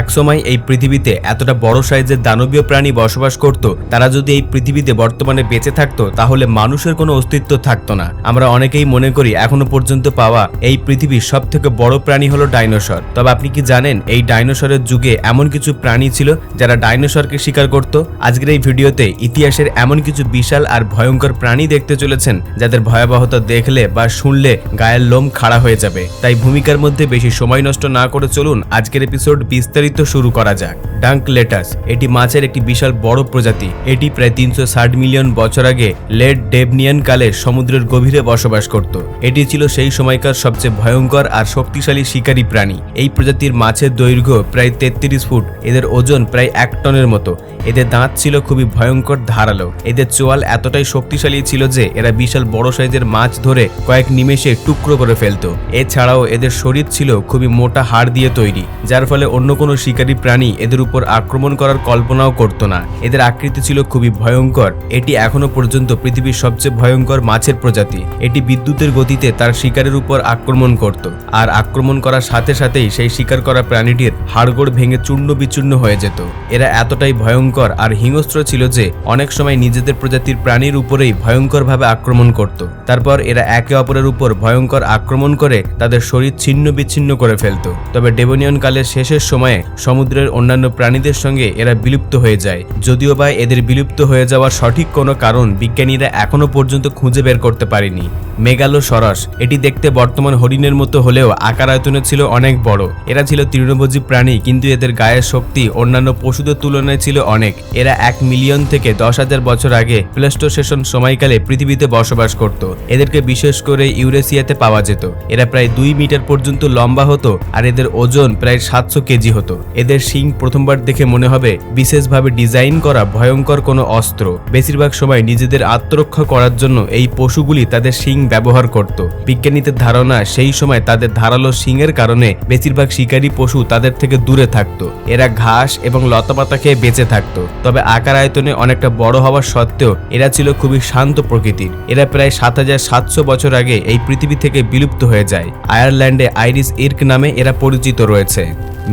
একসময় এই পৃথিবীতে এতটা বড় সাইজের দানবীয় প্রাণী বসবাস করত, তারা যদি এই পৃথিবীতে বর্তমানে বেঁচে থাকতো, তাহলে মানুষের কোনো অস্তিত্ব থাকতো না। আমরা অনেকেই মনে করি এখনও পর্যন্ত পাওয়া এই পৃথিবীর সব থেকে বড় প্রাণী হলো ডাইনোসর। তবে আপনি কি জানেন, এই ডাইনোসরের যুগে এমন কিছু প্রাণী ছিল যারা ডাইনোসরকে শিকার করত? আজকের এই ভিডিওতে ইতিহাসের এমন কিছু বিশাল আর ভয়ঙ্কর প্রাণী দেখতে চলেছেন, যাদের ভয়াবহতা দেখলে বা শুনলে গায়ের লোম খাড়া হয়ে যাবে। তাই ভূমিকার মধ্যে বেশি সময় নষ্ট না করে চলুন আজকের এপিসোড বিস্তারিত শুরু করা যাক। ডাঙ্ক লেটাস, এটি মাছের একটি বিশাল বড় প্রজাতি। এটি প্রায় তিনশো ষাট মিলিয়ন বছর আগে লেট ডেবনিয়ান কালে সমুদ্রের গভীরে বসবাস করত। এটি ছিল সেই সময়কার সবচেয়ে ভয়ঙ্কর আর শক্তিশালী শিকারী প্রাণী। এই প্রজাতির মাছের দৈর্ঘ্য প্রায় তেত্রিশ ফুট। এদের ওজন প্রায় এক টনের মতো। এদের দাঁত ছিল খুবই ভয়ঙ্কর ধারালো। এদের চোয়াল এতটাই শক্তিশালী ছিল যে এরা বিশাল বড় সাইজের মাছ ধরে কয়েক নিমেষে টুকরো করে ফেলতো। এছাড়াও এদের শরীর ছিল খুবই মোটা হাড় দিয়ে তৈরি, যার ফলে অন্য কোনো শিকারী প্রাণী এদের উপর আক্রমণ করার কল্পনাও করত না। এদের আকৃতি ছিল খুবই ভয়ঙ্কর। এটি এখনও পর্যন্ত পৃথিবীর সবচেয়ে ভয়ঙ্কর মাছের প্রজাতি। এটি বিদ্যুতের গতিতে তার শিকারের উপর আক্রমণ করত। আর আক্রমণ করার সাথে সাথেই সেই শিকার করা প্রাণীটির হাড়গোড় ভেঙে চূর্ণ বিচূর্ণ হয়ে যেত। এরা এতটাই ভয়ঙ্কর আর হিংস্র ছিল যে অনেক সময় নিজেদের প্রজাতির প্রাণীর উপরেই ভয়ঙ্করভাবে আক্রমণ করত। তারপর এরা একে অপরের উপর ভয়ঙ্কর আক্রমণ করে তাদের শরীর ছিন্ন বিচ্ছিন্ন করে ফেলত। তবে ডেবনিয়ন কালের শেষের সময়ে সমুদ্রের অন্যান্য প্রাণীদের সঙ্গে এরা বিলুপ্ত হয়ে যায়। যদিও বা এদের বিলুপ্ত হয়ে যাওয়ার সঠিক কোনো কারণ বিজ্ঞানীরা এখনও পর্যন্ত খুঁজে বের করতে পারেনি। মেগালো সরস এটি দেখতে বর্তমান হরিণের মতো হলেও আকার আয়তনে ছিল অনেক বড়। এরা ছিল তৃণভোজী প্রাণী, কিন্তু এদের গায়ের শক্তি অন্যান্য পশুদের তুলনায় ছিল অনেক। এরা এক মিলিয়ন থেকে দশ হাজার বছর আগে প্লেস্টোসেশন সময়কালে পৃথিবীতে বসবাস করত। এদেরকে বিশেষ করে ইউরেশিয়াতে পাওয়া যেত। এরা প্রায় দুই মিটার পর্যন্ত লম্বা হতো আর এদের ওজন প্রায় সাতশো কেজি হতো। এদের শিং প্রথমবার দেখে মনে হবে বিশেষভাবে ডিজাইন করা ভয়ঙ্কর কোনো অস্ত্র। বেশিরভাগ সময় নিজেদের আত্মরক্ষা করার জন্য এই পশুগুলি তাদের শিং ব্যবহার করত। বিজ্ঞানীদের ধারণা সেই সময় তাদের ধারালো শিংয়ের কারণে বেশিরভাগ শিকারী পশু তাদের থেকে দূরে থাকত। এরা ঘাস এবং লতাপাতা খেয়ে বেঁচে থাকত। তবে আকার আয়তনে অনেকটা বড় হওয়ার সত্ত্বেও এরা ছিল খুবই শান্ত প্রকৃতির। এরা প্রায় সাত হাজার সাতশো বছর আগে এই পৃথিবী থেকে বিলুপ্ত হয়ে যায়। আয়ারল্যান্ডে আইরিস ইর্ক নামে এরা পরিচিত রয়েছে।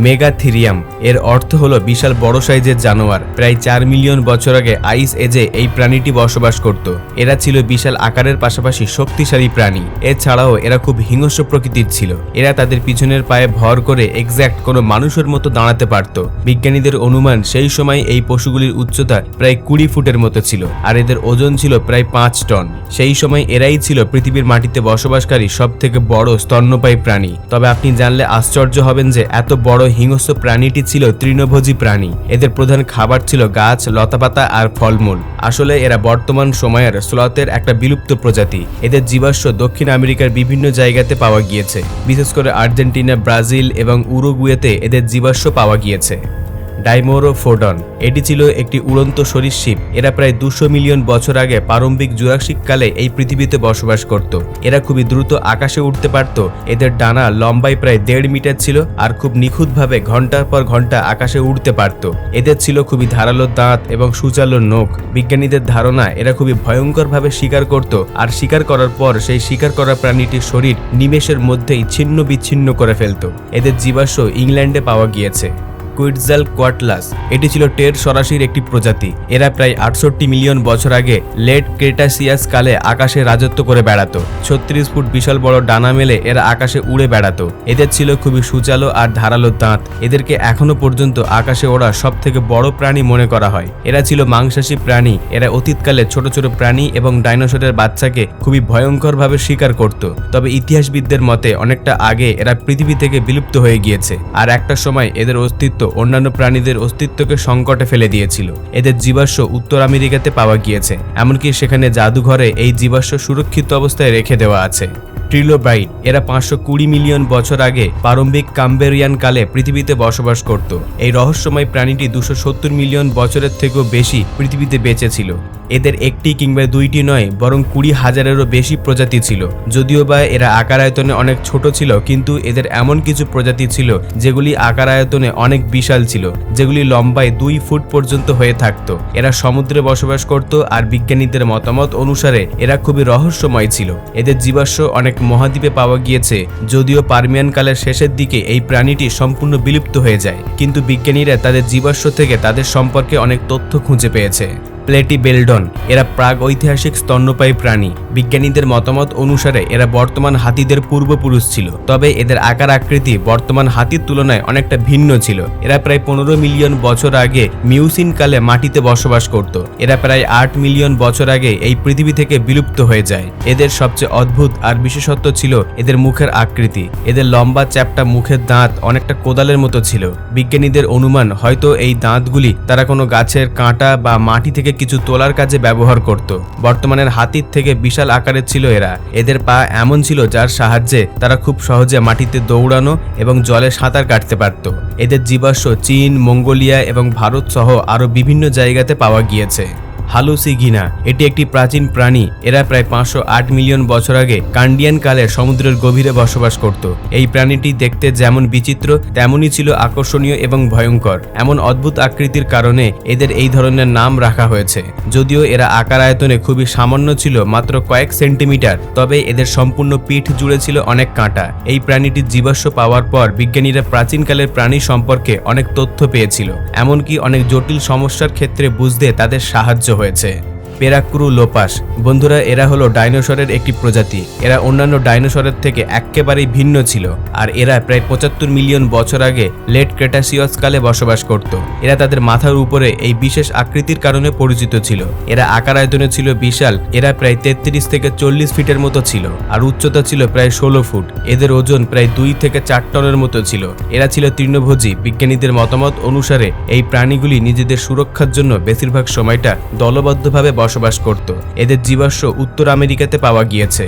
মেগাথিরিয়াম। এর অর্থ হলো বিশাল বড় সাইজের জানোয়ার। প্রায় চার মিলিয়ন বছর আগে আইস এজে এই প্রাণীটি বসবাস করত। এরা ছিল বিশাল আকারের পাশাপাশি শক্তিশালী প্রাণী। এছাড়াও এরা খুব হিংস্র প্রকৃতির ছিল। এরা তাদের পিছনের পায়ে ভর করে এক্স্যাক্ট কোনো মানুষের মতো দাঁড়াতে পারত। বিজ্ঞানীদের অনুমান সেই সময় এই পশুগুলির উচ্চতা প্রায় কুড়ি ফুটের মতো ছিল, আর এদের ওজন ছিল প্রায় পাঁচ টন। সেই সময় এরাই ছিল পৃথিবীর মাটিতে বসবাসকারী সব থেকে বড় স্তন্যপায়ী প্রাণী। তবে আপনি জানলে আশ্চর্য হবেন যে এত বড় হিংস্র প্রাণীটি ছিল তৃণভোজী প্রাণী। এদের প্রধান খাবার ছিল গাছ, লতাপাতা আর ফলমূল। আসলে এরা বর্তমান সময়ের স্লথের একটা বিলুপ্ত প্রজাতি। এদের জীবাশ্ম দক্ষিণ আমেরিকার বিভিন্ন জায়গাতে পাওয়া গিয়েছে। বিশেষ করে আর্জেন্টিনা, ব্রাজিল এবং উরুগুয়েতে এদের জীবাশ্ম পাওয়া গিয়েছে। ডাইমোরোফোডন। এটি ছিল একটি উড়ন্ত সরীসৃপ এরা প্রায় দুশো মিলিয়ন বছর আগে প্রারম্ভিক জুরাসিক কালে এই পৃথিবীতে বসবাস করত। এরা খুবই দ্রুত আকাশে উঠতে পারত। এদের ডানা লম্বায় প্রায় দেড় মিটার ছিল আর খুব নিখুঁতভাবে ঘণ্টার পর ঘণ্টা আকাশে উঠতে পারত। এদের ছিল খুবই ধারালো দাঁত এবং সুচালো নখ। বিজ্ঞানীদের ধারণা, এরা খুবই ভয়ঙ্করভাবে শিকার করত আর শিকার করার পর সেই শিকার করা প্রাণীটির শরীর নিমেষের মধ্যেই ছিন্ন বিচ্ছিন্ন করে ফেলত। এদের জীবাশ্ম ইংল্যান্ডে পাওয়া গিয়েছে। কুইটজাল কোয়াটলাস। এটি ছিল টের সরাসির একটি প্রজাতি। এরা প্রায় আটষট্টি মিলিয়ন বছর আগে লেট ক্রেটাসিয়াস কালে আকাশে রাজত্ব করে বেড়াতো। ছত্রিশ ফুট বিশাল বড় ডানা মেলে এরা আকাশে উড়ে বেড়াতো। এদের ছিল খুবই সুচালো আর ধারালো দাঁত। এদেরকে এখনও পর্যন্ত আকাশে ওড়া সব থেকে বড় প্রাণী মনে করা হয়। এরা ছিল মাংসাশী প্রাণী। এরা অতীতকালে ছোট ছোট প্রাণী এবং ডাইনোসরের বাচ্চাকে খুবই ভয়ঙ্করভাবে শিকার করত। তবে ইতিহাসবিদদের মতে অনেকটা আগে এরা পৃথিবী থেকে বিলুপ্ত হয়ে গিয়েছে। আর একটা সময় এদের অস্তিত্ব অন্যান্য প্রাণীদের অস্তিত্বকে সংকটে ফেলে দিয়েছিল। এদের জীবাশ্ম উত্তর আমেরিকাতে পাওয়া গিয়েছে, এমনকি সেখানে জাদুঘরে এই জীবাশ্ম সুরক্ষিত অবস্থায় রেখে দেওয়া আছে। ট্রিলোবাইট, এরা পাঁচশো কুড়ি মিলিয়ন বছর আগে প্রারম্ভিক কাম্বেরিয়ান কালে পৃথিবীতে বসবাস করত। এই রহস্যময় প্রাণীটি দুশো সত্তর মিলিয়ন বছরের থেকেও বেশি পৃথিবীতে বেঁচে ছিল এদের একটি কিংবা দুইটি নয়, বরং কুড়ি হাজারেরও বেশি প্রজাতি ছিল। যদিও বা এরা আকার আয়তনে অনেক ছোট ছিল, কিন্তু এদের এমন কিছু প্রজাতি ছিল যেগুলি আকার আয়তনে অনেক বিশাল ছিল, যেগুলি লম্বায় দুই ফুট পর্যন্ত হয়ে থাকতো। এরা সমুদ্রে বসবাস করত আর বিজ্ঞানীদের মতামত অনুসারে এরা খুবই রহস্যময় ছিল। এদের জীবাশ্ম অনেক মহাদ্বীপে পাওয়া গিয়েছে, যদিও পারমিয়ান কালের শেষের দিকে এই প্রাণীটি সম্পূর্ণ বিলুপ্ত হয়ে যায়। কিন্তু বিজ্ঞানীরা তাদের জীবাশ্ম থেকে তাদের সম্পর্কে অনেক তথ্য খুঁজে পেয়েছে। প্লেটি বেলডন, এরা প্রাগ ঐতিহাসিক স্তন্যপায়ী প্রাণী। বিজ্ঞানীদের মতামত অনুসারে এরা বর্তমান হাতিদের পূর্বপুরুষ ছিল, তবে এদের আকার আকৃতি বর্তমান হাতির তুলনায় অনেকটা ভিন্ন ছিল। এরা প্রায় পনেরো মিলিয়ন বছর আগে মিউসিন কালে মাটিতে বসবাস করত। এরা প্রায় আট মিলিয়ন বছর আগে এই পৃথিবী থেকে বিলুপ্ত হয়ে যায়। এদের সবচেয়ে অদ্ভুত আর বিশেষত্ব ছিল এদের মুখের আকৃতি। এদের লম্বা চ্যাপটা মুখের দাঁত অনেকটা কোদালের মতো ছিল। বিজ্ঞানীদের অনুমান হয়তো এই দাঁতগুলি তারা কোনো গাছের কাঁটা বা মাটি থেকে কিছু তোলার কাজে ব্যবহার করত। বর্তমানের হাতির থেকে বিশাল আকারের ছিল এরা। এদের পা এমন ছিল যার সাহায্যে তারা খুব সহজে মাটিতে দৌড়ানো এবং জলে সাঁতার কাটতে পারত। এদের জীবাশ্ম চীন, মঙ্গোলিয়া এবং ভারত সহ আরও বিভিন্ন জায়গাতে পাওয়া গিয়েছে। হালুসিগিনা, এটি একটি প্রাচীন প্রাণী। এরা প্রায় পাঁচশো আট মিলিয়ন বছর আগে কান্ডিয়ান কালে সমুদ্রের গভীরে বসবাস করত। এই প্রাণীটি দেখতে যেমন বিচিত্র, তেমনই ছিল আকর্ষণীয় এবং ভয়ঙ্কর। এমন অদ্ভুত আকৃতির কারণে এদের এই ধরনের নাম রাখা হয়েছে। যদিও এরা আকার আয়তনে খুবই সামান্য ছিল, মাত্র কয়েক সেন্টিমিটার, তবে এদের সম্পূর্ণ পিঠ জুড়ে ছিল অনেক কাঁটা। এই প্রাণীটির জীবাশ্ম পাওয়ার পর বিজ্ঞানীরা প্রাচীনকালের প্রাণী সম্পর্কে অনেক তথ্য পেয়েছিল। এমনকি অনেক জটিল সমস্যার ক্ষেত্রে বুঝতে তাদের সাহায্য হয়েছে। হয়েছে। পেরাক্রু লোপাস। বন্ধুরা, এরা হলো ডাইনোসরের একটি প্রজাতি। এরা অন্যান্য ডাইনোসরের থেকে একেবারেই ভিন্ন ছিল, আর এরা প্রায় পঁচাত্তর মিলিয়ন বছর আগে লেট ক্রেটাসিয়াস কালে বসবাস করত। এরা তাদের মাথার উপরে এই বিশেষ আকৃতির কারণে পরিচিত ছিল। এরা আকার আয়তনে ছিল বিশাল, এরা প্রায় তেত্রিশ থেকে চল্লিশ ফিটের মতো ছিল, আর উচ্চতা ছিল প্রায় ষোলো ফুট। এদের ওজন প্রায় দুই থেকে চার টনের মতো ছিল। এরা ছিল তৃণভোজী, বিজ্ঞানীদের মতামত অনুসারে এই প্রাণীগুলি নিজেদের সুরক্ষার জন্য বেশিরভাগ সময়টা দলবদ্ধভাবে বসবাস করত। এদের জীবাশ্ম উত্তর আমেরিকাতে পাওয়া গিয়েছে।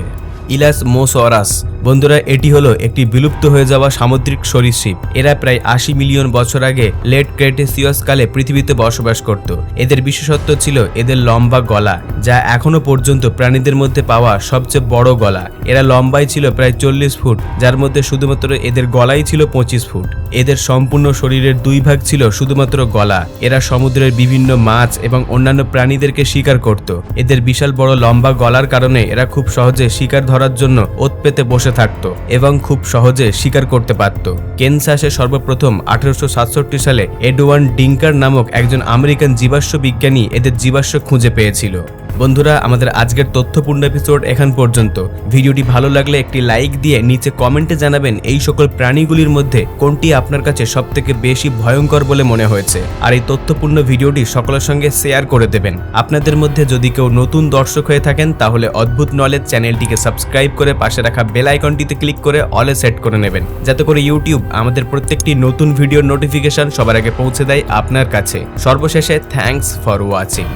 ইলাস মোসরাস। বন্ধুরা, এটি হলো একটি বিলুপ্ত হয়ে যাওয়া সামুদ্রিক সরীসৃপ। এরা প্রায় আশি মিলিয়ন বছর আগে লেট ক্রেটেসিয়াস কালে পৃথিবীতে বসবাস করত। এদের বিশেষত্ব ছিল এদের লম্বা গলা, যা এখনও পর্যন্ত প্রাণীদের মধ্যে পাওয়া সবচেয়ে বড় গলা। এরা লম্বাই ছিল প্রায় চল্লিশ ফুট, যার মধ্যে শুধুমাত্র এদের গলাই ছিল পঁচিশ ফুট। এদের সম্পূর্ণ শরীরের দুই ভাগ ছিল শুধুমাত্র গলা। এরা সমুদ্রের বিভিন্ন মাছ এবং অন্যান্য প্রাণীদেরকে শিকার করত। এদের বিশাল বড় লম্বা গলার কারণে এরা খুব সহজে শিকার ধরার জন্য ওত পেতে বসে থাকত এবং খুব সহজে শিকার করতে পারত। কেনসাসে সর্বপ্রথম আঠারোশো সাতষট্টি সালে এডওয়ান ডিঙ্কার নামক একজন আমেরিকান জীবাশ্ম বিজ্ঞানী এদের জীবাশ্ম খুঁজে পেয়েছিল। বন্ধুরা, আমাদের আজকের তথ্যপূর্ণ এপিসোড এখান পর্যন্ত। ভিডিওটি ভালো লাগলে একটি লাইক দিয়ে নিচে কমেন্টে জানাবেন এই সকল প্রাণীগুলির মধ্যে কোনটি আপনার কাছে সবথেকে বেশি ভয়ঙ্কর বলে মনে হয়েছে। আর এই তথ্যপূর্ণ ভিডিওটি সকলের সঙ্গে শেয়ার করে দেবেন। আপনাদের মধ্যে যদি কেউ নতুন দর্শক হয়ে থাকেন, তাহলে অদ্ভুত নলেজ চ্যানেলটিকে সাবস্ক্রাইব করে পাশে রাখা বেল আইকনটিতে ক্লিক করে অলে সেট করে নেবেন। যাতে করে ইউটিউব আমাদের প্রত্যেকটি নতুন ভিডিওর নোটিফিকেশন সবার আগে পৌঁছে দেয় আপনার কাছে। সর্বশেষে থ্যাঙ্কস ফর ওয়াচিং